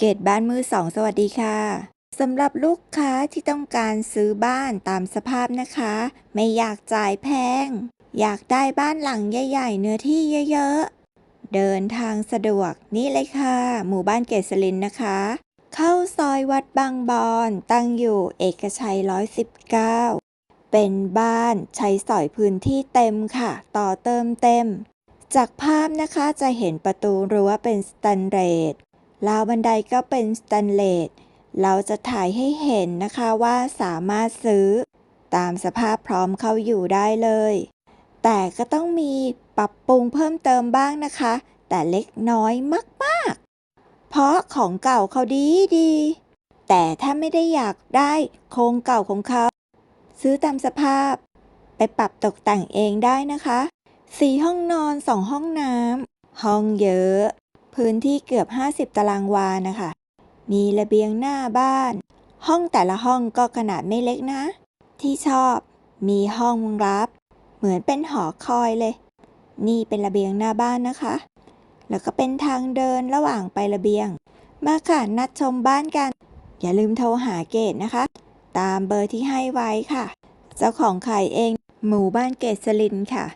เกตบ้านมือสองสวัสดีค่ะสำหรับลูกค้าที่ต้องการซื้อบ้านตามสภาพนะคะ ไม่อยากจ่ายแพง อยากได้บ้านหลังใหญ่ๆ เนื้อที่เยอะๆ เดินทางสะดวกนี่เลยค่ะ หมู่บ้านเกษรินนะคะ เข้าซอยวัดบางบอนตั้งอยู่เอกชัย 119 เป็นบ้านใช้สอยพื้นที่เต็มค่ะ ต่อเติมเต็ม จากภาพนะคะจะเห็นประตูรั้วเป็นสแตนเลส ราวบันไดก็เป็นสแตนเลส เราจะถ่ายให้เห็นนะคะว่าสามารถซื้อ ตามสภาพพร้อมเข้าอยู่ได้เลย แต่ก็ต้องมีปรับปรุงเพิ่มเติมบ้างนะคะ แต่เล็กน้อยมากๆ เพราะของเก่าเขาดีดี แต่ถ้าไม่ได้อยากได้โครงเก่าของเขา ซื้อตามสภาพ ไปปรับตกแต่งเองได้นะคะ สี่ห้องนอนสองห้องน้ำห้องเยอะ พื้นที่เกือบ 50 ตารางวานะคะ มีระเบียงหน้าบ้าน ห้องแต่ละห้องก็ขนาดไม่เล็กนะ ที่ชอบมีห้องรับ เหมือนเป็นหอคอยเลย นี่เป็นระเบียงหน้าบ้านนะคะ แล้วก็เป็นทางเดินระหว่างไประเบียง มาค่ะนัดชมบ้านกัน อย่าลืมโทรหาเกดนะคะ ตามเบอร์ที่ให้ไว้ค่ะ เจ้าของขายเอง หมู่บ้านเกษรินค่ะ